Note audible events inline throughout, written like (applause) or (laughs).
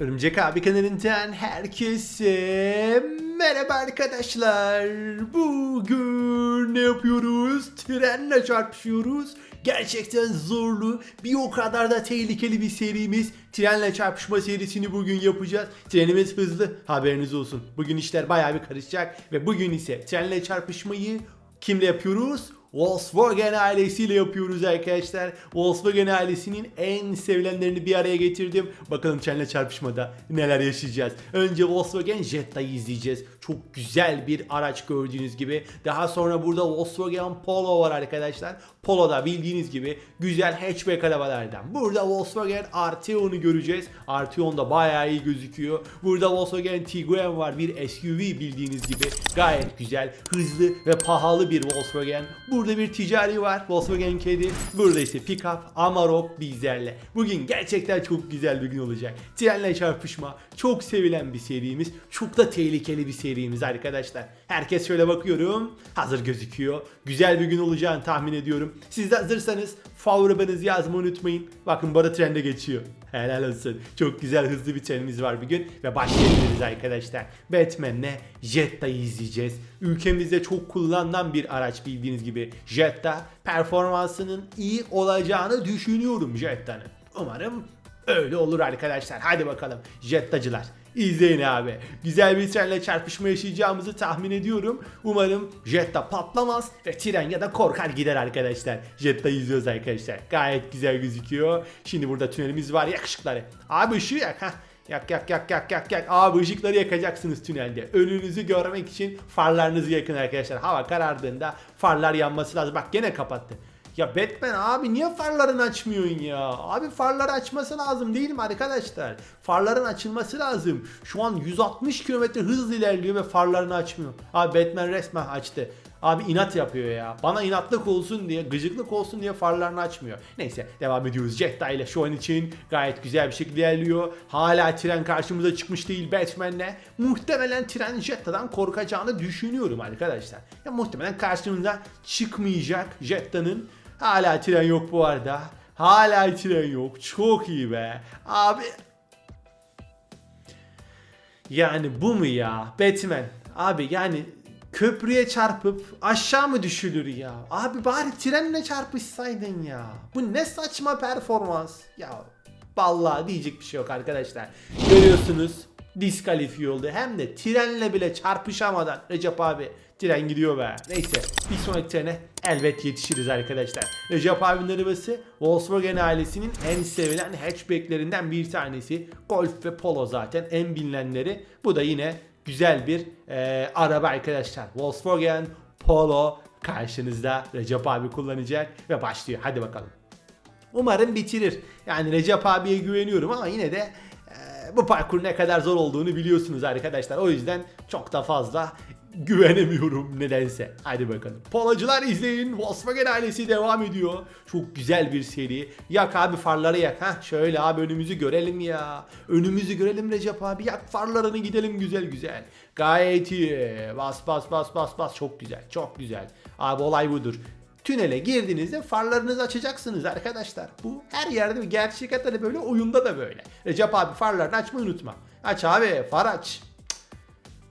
Örümcek abi kanalından herkese merhaba arkadaşlar. Bugün ne yapıyoruz? Trenle çarpışıyoruz. Gerçekten zorlu, bir o kadar da tehlikeli bir serimiz. Trenle çarpışma serisini bugün yapacağız. Trenimiz hızlı, haberiniz olsun. Bugün işler bayağı bir karışacak ve bugün ise trenle çarpışmayı kimle yapıyoruz? Volkswagen ailesiyle yapıyoruz arkadaşlar. Volkswagen ailesinin en sevilenlerini bir araya getirdim. Bakalım Çen'le çarpışmada neler yaşayacağız. Önce Volkswagen Jetta'yı izleyeceğiz. Çok güzel bir araç gördüğünüz gibi. Daha sonra burada Volkswagen Polo var arkadaşlar. Polo da bildiğiniz gibi güzel hatchback arabalardan. Burada Volkswagen Arteon'u göreceğiz. Arteon da bayağı iyi gözüküyor. Burada Volkswagen Tiguan var. Bir SUV bildiğiniz gibi. Gayet güzel, hızlı ve pahalı bir Volkswagen. Burada bir ticari var. Volkswagen Kedi. Burada ise pickup Amarok bizlerle. Bugün gerçekten çok güzel bir gün olacak. Trenle çarpışma. Çok sevilen bir serimiz. Çok da tehlikeli bir serimiz arkadaşlar. Herkes şöyle bakıyorum. Hazır gözüküyor. Güzel bir gün olacağını tahmin ediyorum. Siz de hazırsanız favorilerinizi yazmayı unutmayın. Bakın arada trende geçiyor. Helal olsun. Çok güzel hızlı bir trenimiz var bugün ve başlayabiliriz arkadaşlar. Batman'le Jetta'yı izleyeceğiz. Ülkemizde çok kullanılan bir araç bildiğiniz gibi Jetta. Performansının iyi olacağını düşünüyorum Jetta'nın. Umarım öyle olur arkadaşlar. Hadi bakalım Jettacılar. İzleyin abi. Güzel bir trenle çarpışma yaşayacağımızı tahmin ediyorum. Umarım Jetta patlamaz ve tren ya da korkar gider arkadaşlar. Jetta'yı izliyoruz arkadaşlar. Gayet güzel gözüküyor. Şimdi burada tünelimiz var yakışıkları. Abi ışığı yak ha. Yak yak yak yak yak yak. Abi ışıkları yakacaksınız tünelde. Önünüzü görmek için farlarınızı yakın arkadaşlar. Hava karardığında farlar yanması lazım. Bak gene kapattı. Ya Batman abi niye farlarını açmıyorsun ya? Abi farları açması lazım değil mi arkadaşlar? Farların açılması lazım. Şu an 160 km hızla ilerliyor ve farlarını açmıyor. Abi Batman resmen açtı. Abi inat yapıyor ya. Bana inatlık olsun diye, gıcıklık olsun diye farlarını açmıyor. Neyse devam ediyoruz. Jetta ile şu an için gayet güzel bir şekilde ilerliyor. Hala tren karşımıza çıkmış değil Batman'le. Muhtemelen tren Jetta'dan korkacağını düşünüyorum arkadaşlar. Ya muhtemelen karşımıza çıkmayacak Jetta'nın. Hala tren yok bu arada. Hala tren yok. Çok iyi be. Abi yani bu mu ya? Batman. Abi yani köprüye çarpıp aşağı mı düşülür ya? Abi bari trenle çarpışsaydın ya. Bu ne saçma performans. Ya vallahi diyecek bir şey yok arkadaşlar. Görüyorsunuz diskalifiye oldu. Hem de trenle bile çarpışamadan Recep abi tren gidiyor be. Neyse bir sonraki trene elbet yetişiriz arkadaşlar. Recep abinin arabası Volkswagen ailesinin en sevilen hatchbacklerinden bir tanesi. Golf ve Polo zaten en bilinenleri. Bu da yine güzel bir e, araba arkadaşlar. Volkswagen Polo karşınızda Recep abi kullanacak ve başlıyor. Hadi bakalım. Umarım bitirir. Yani Recep abiye güveniyorum ama yine de bu parkur ne kadar zor olduğunu biliyorsunuz arkadaşlar. O yüzden çok da fazla güvenemiyorum nedense. Hadi bakalım. Polacılar izleyin. Volkswagen ailesi devam ediyor. Çok güzel bir seri. Yak abi farları yak. Heh, şöyle abi önümüzü görelim ya. Önümüzü görelim Recep abi. Yak farlarını gidelim güzel güzel. Gayet iyi. Bas bas bas bas bas. Çok güzel. Çok güzel. Abi olay budur. Tünele girdiğinizde farlarınızı açacaksınız arkadaşlar. Bu her yerde gerçek hayatta da böyle oyunda da böyle. Recep abi farlarını açmayı unutma. Aç abi far aç.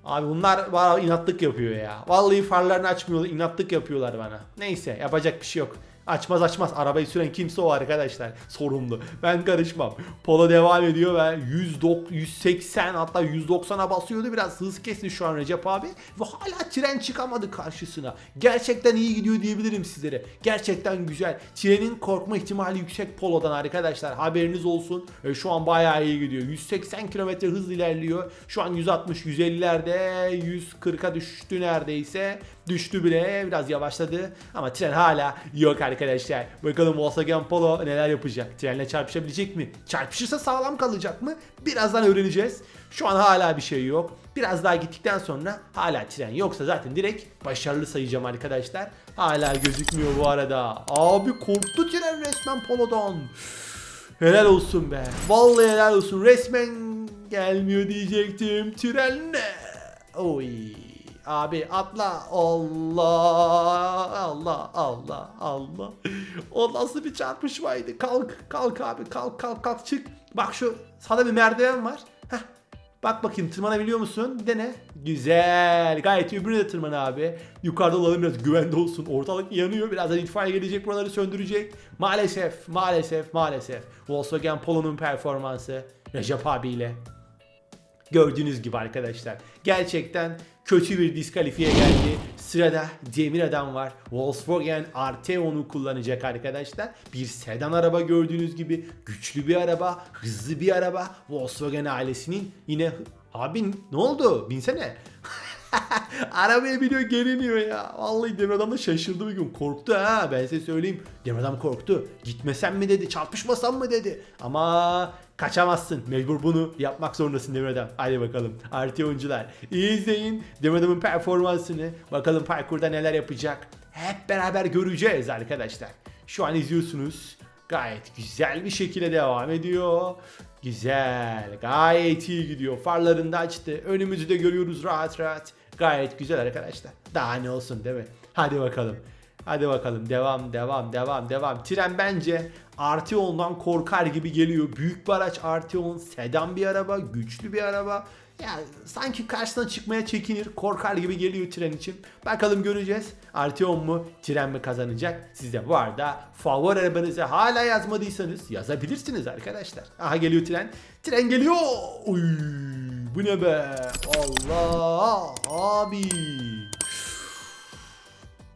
Abi bunlar bana inatlık yapıyor ya. Vallahi farlarını açmıyorlar, inatlık yapıyorlar bana. Neyse yapacak bir şey yok. Açmaz açmaz. Arabayı süren kimse o arkadaşlar. Sorumlu. Ben karışmam. Polo devam ediyor ve 100, 180 hatta 190'a basıyordu. Biraz hız kesti şu an Recep abi. Ve hala tren çıkamadı karşısına. Gerçekten iyi gidiyor diyebilirim sizlere. Gerçekten güzel. Trenin korkma ihtimali yüksek Polo'dan arkadaşlar. Haberiniz olsun. E, şu an bayağı iyi gidiyor. 180 km hız ilerliyor. Şu an 160 150'lerde 140'a düştü neredeyse. Düştü bile biraz yavaşladı ama tren hala yok arkadaşlar. Bakalım Volkswagen Polo neler yapacak? Trenle çarpışabilecek mi? Çarpışırsa sağlam kalacak mı? Birazdan öğreneceğiz. Şu an hala bir şey yok. Biraz daha gittikten sonra hala tren yoksa zaten direkt başarılı sayacağım arkadaşlar. Hala gözükmüyor bu arada. Abi korktu tren resmen Polo'dan. Helal olsun be. Vallahi helal olsun. Resmen gelmiyor diyecektim. Tren ne? Oy. Abi atla. Allah. Allah. Allah. Allah. O nasıl bir çarpışmaydı? Kalk. Kalk abi. Kalk kalk kalk çık. Bak şu sana bir merdiven var. Bak bakayım tırmanabiliyor musun? Dene. Güzel. Gayet iyi. öbürüne de tırman abi. Yukarıda olalım biraz güvende olsun. Ortalık yanıyor. Birazdan itfaiye gelecek buraları söndürecek. Maalesef, maalesef, maalesef. Volkswagen Polo'nun performansı Recep abiyle Gördüğünüz gibi arkadaşlar. Gerçekten kötü bir diskalifiye geldi. Sırada Demir Adam var. Volkswagen Arteon'u kullanacak arkadaşlar. Bir sedan araba gördüğünüz gibi. Güçlü bir araba, hızlı bir araba. Volkswagen ailesinin yine... Abi ne oldu? Binsene. (laughs) Arabaya biniyor geliniyor ya. Vallahi Demir Adam da şaşırdı bir gün. Korktu ha ben size söyleyeyim. Demir Adam korktu. Gitmesem mi dedi çarpışmasam mı dedi. Ama kaçamazsın. Mecbur bunu yapmak zorundasın Demir Adam. Hadi bakalım. Artı oyuncular. İyi izleyin Demir Adam'ın performansını. Bakalım parkurda neler yapacak. Hep beraber göreceğiz arkadaşlar. Şu an izliyorsunuz. Gayet güzel bir şekilde devam ediyor. Güzel. Gayet iyi gidiyor. Farlarını da açtı. Önümüzü de görüyoruz rahat rahat. Gayet güzel arkadaşlar. Daha ne olsun değil mi? Hadi bakalım. Hadi bakalım. Devam, devam, devam, devam. Tren bence Arteon'dan korkar gibi geliyor. Büyük bir araç Arteon. Sedan bir araba. Güçlü bir araba. Yani sanki karşısına çıkmaya çekinir, korkar gibi geliyor tren için. Bakalım göreceğiz. Arteon mu, tren mi kazanacak? Siz de bu arada favori arabanızı hala yazmadıysanız yazabilirsiniz arkadaşlar. Aha geliyor tren. Tren geliyor. Uy, bu ne be? Allah abi.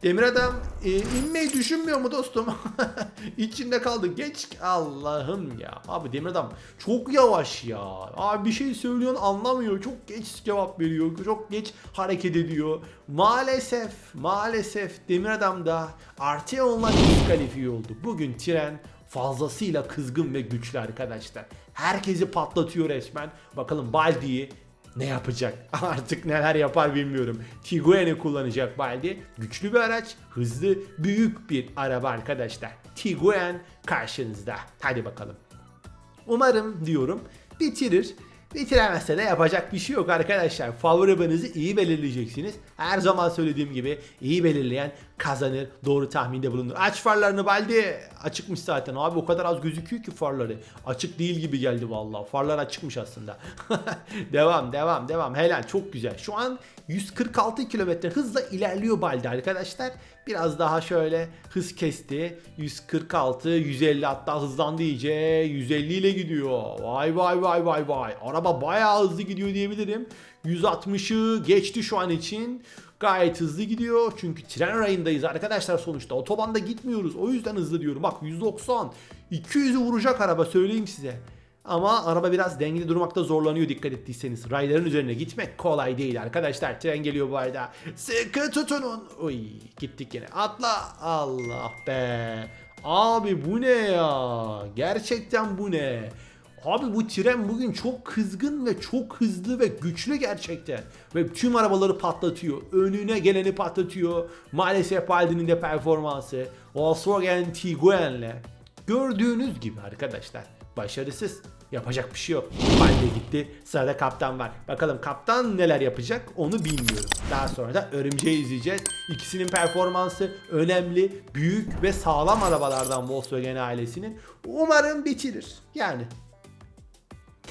Demir adam e, inmeyi düşünmüyor mu dostum? (laughs) İçinde kaldı. Geç Allah'ım ya. Abi Demir adam çok yavaş ya. Abi bir şey söylüyorsun anlamıyor. Çok geç cevap veriyor. Çok geç hareket ediyor. Maalesef, maalesef Demir adam da Arteon'la diskalifiye oldu. Bugün tren fazlasıyla kızgın ve güçlü arkadaşlar. Herkesi patlatıyor resmen. Bakalım Baldi'yi ne yapacak? (laughs) Artık neler yapar bilmiyorum. Tiguan'ı kullanacak Baldi. Güçlü bir araç, hızlı, büyük bir araba arkadaşlar. Tiguan karşınızda. Hadi bakalım. Umarım diyorum bitirir. Bitiremezse de yapacak bir şey yok arkadaşlar. Favori iyi belirleyeceksiniz. Her zaman söylediğim gibi iyi belirleyen kazanır. Doğru tahminde bulunur. Aç farlarını Baldi. Açıkmış zaten. Abi o kadar az gözüküyor ki farları. Açık değil gibi geldi vallahi. Farlar açıkmış aslında. (laughs) devam devam devam. Helal çok güzel. Şu an 146 kilometre hızla ilerliyor Baldi arkadaşlar. Biraz daha şöyle hız kesti. 146, 150 hatta hızlandı iyice. 150 ile gidiyor. Vay vay vay vay vay. Araba bayağı hızlı gidiyor diyebilirim. 160'ı geçti şu an için. Gayet hızlı gidiyor. Çünkü tren rayındayız arkadaşlar sonuçta. Otobanda gitmiyoruz. O yüzden hızlı diyorum. Bak 190. 200'ü vuracak araba söyleyeyim size. Ama araba biraz dengede durmakta zorlanıyor dikkat ettiyseniz. Rayların üzerine gitmek kolay değil arkadaşlar. Tren geliyor bu arada. Sıkı tutunun. Uy gittik yine. Atla. Allah be. Abi bu ne ya? Gerçekten bu ne? Abi bu tren bugün çok kızgın ve çok hızlı ve güçlü gerçekten. Ve tüm arabaları patlatıyor. Önüne geleni patlatıyor. Maalesef Baldi'nin de performansı. Volkswagen Tiguan'le. Gördüğünüz gibi arkadaşlar. Başarısız. Yapacak bir şey yok. Baldi gitti. Sırada kaptan var. Bakalım kaptan neler yapacak onu bilmiyorum. Daha sonra da örümceği izleyeceğiz. İkisinin performansı önemli, büyük ve sağlam arabalardan Volkswagen ailesinin. Umarım bitirir. Yani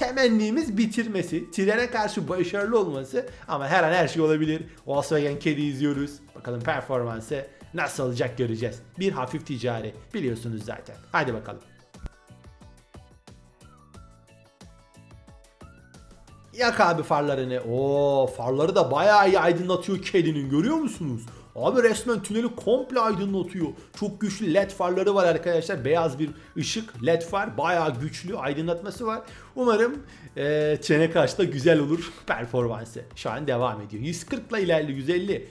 temennimiz bitirmesi, trene karşı başarılı olması ama her an her şey olabilir. Volkswagen kedi izliyoruz. Bakalım performansı nasıl olacak göreceğiz. Bir hafif ticari biliyorsunuz zaten. Hadi bakalım. Yak abi farlarını. Oo farları da bayağı iyi aydınlatıyor kedinin görüyor musunuz? Abi resmen tüneli komple aydınlatıyor. Çok güçlü led farları var arkadaşlar. Beyaz bir ışık led far. Bayağı güçlü aydınlatması var. Umarım e, trene karşı da güzel olur performansı. Şu an devam ediyor. 140 ile ilerliyor 150.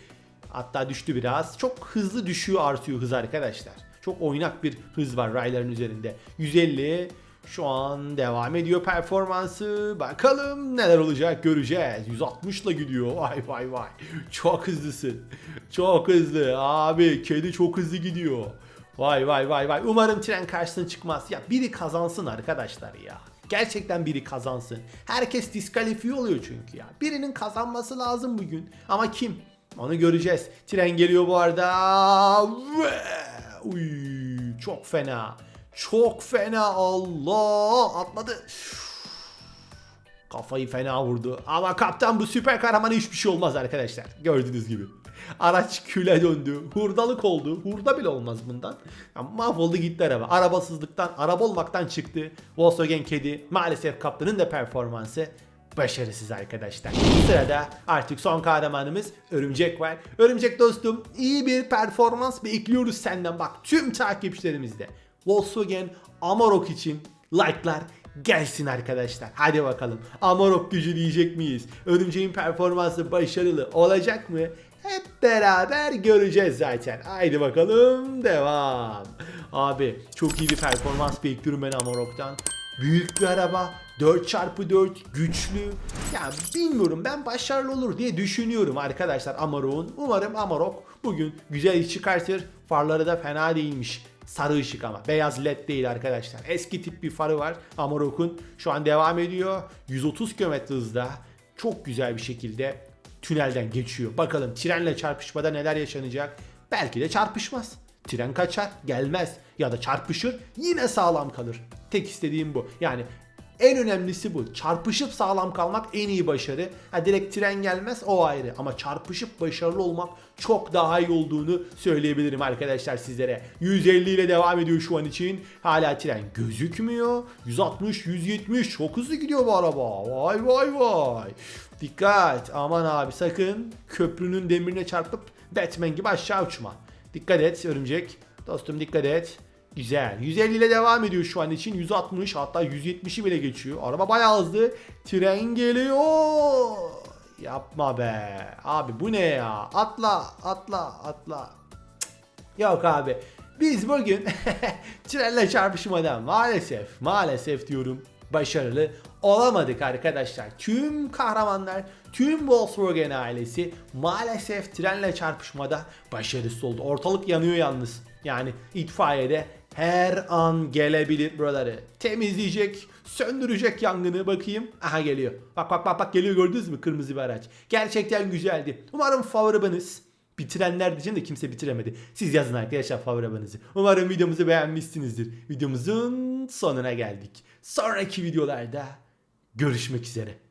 Hatta düştü biraz. Çok hızlı düşüyor artıyor hız arkadaşlar. Çok oynak bir hız var rayların üzerinde. 150 şu an devam ediyor performansı. Bakalım neler olacak göreceğiz. 160 ile gidiyor. Vay vay vay. Çok hızlısın. Çok hızlı. Abi kedi çok hızlı gidiyor. Vay vay vay vay. Umarım tren karşısına çıkmaz. Ya biri kazansın arkadaşlar ya. Gerçekten biri kazansın. Herkes diskalifiye oluyor çünkü ya. Birinin kazanması lazım bugün. Ama kim? Onu göreceğiz. Tren geliyor bu arada. Uy, çok fena. Çok fena Allah atladı. Kafayı fena vurdu. Ama kaptan bu süper kahramana hiçbir şey olmaz arkadaşlar. Gördüğünüz gibi. Araç küle döndü. Hurdalık oldu. Hurda bile olmaz bundan. Ya mahvoldu gitti araba. Arabasızlıktan, araba olmaktan çıktı. Volkswagen kedi. Maalesef kaptanın da performansı başarısız arkadaşlar. Sırada artık son kahramanımız Örümcek var. Örümcek dostum iyi bir performans bekliyoruz senden bak tüm takipçilerimizde. Volkswagen Amarok için like'lar gelsin arkadaşlar. Hadi bakalım. Amarok gücü diyecek miyiz? Örümceğin performansı başarılı olacak mı? Hep beraber göreceğiz zaten. Haydi bakalım devam. Abi çok iyi bir performans bekliyorum ben Amarok'tan. Büyük bir araba 4x4 güçlü. Ya bilmiyorum ben başarılı olur diye düşünüyorum arkadaşlar Amarok'un. Umarım Amarok bugün güzel iş çıkartır. Farları da fena değilmiş. Sarı ışık ama beyaz led değil arkadaşlar. Eski tip bir farı var Amarok'un. Şu an devam ediyor. 130 km hızda çok güzel bir şekilde tünelden geçiyor. Bakalım trenle çarpışmada neler yaşanacak. Belki de çarpışmaz. Tren kaçar, gelmez ya da çarpışır yine sağlam kalır. Tek istediğim bu. Yani en önemlisi bu. Çarpışıp sağlam kalmak en iyi başarı. Ha direkt tren gelmez o ayrı ama çarpışıp başarılı olmak çok daha iyi olduğunu söyleyebilirim arkadaşlar sizlere. 150 ile devam ediyor şu an için. Hala tren gözükmüyor. 160, 170 çok hızlı gidiyor bu araba. Vay vay vay. Dikkat aman abi sakın köprünün demirine çarpıp Batman gibi aşağı uçma. Dikkat et örümcek. Dostum dikkat et. Güzel. 150 ile devam ediyor şu an için. 160 hatta 170'i bile geçiyor. Araba bayağı hızlı. Tren geliyor. Yapma be. Abi bu ne ya? Atla atla atla. Cık. Yok abi. Biz bugün (laughs) trenle çarpışmadan maalesef maalesef diyorum başarılı olamadık arkadaşlar. Tüm kahramanlar, tüm Volkswagen ailesi maalesef trenle çarpışmada başarısız oldu. Ortalık yanıyor yalnız. Yani itfaiyede her an gelebilir buraları. Temizleyecek, söndürecek yangını bakayım. Aha geliyor. Bak bak bak bak geliyor gördünüz mü kırmızı bir araç. Gerçekten güzeldi. Umarım favoribanız Bitirenler diyeceğim de kimse bitiremedi. Siz yazın arkadaşlar favori abanızı. Umarım videomuzu beğenmişsinizdir. Videomuzun sonuna geldik. Sonraki videolarda görüşmek üzere.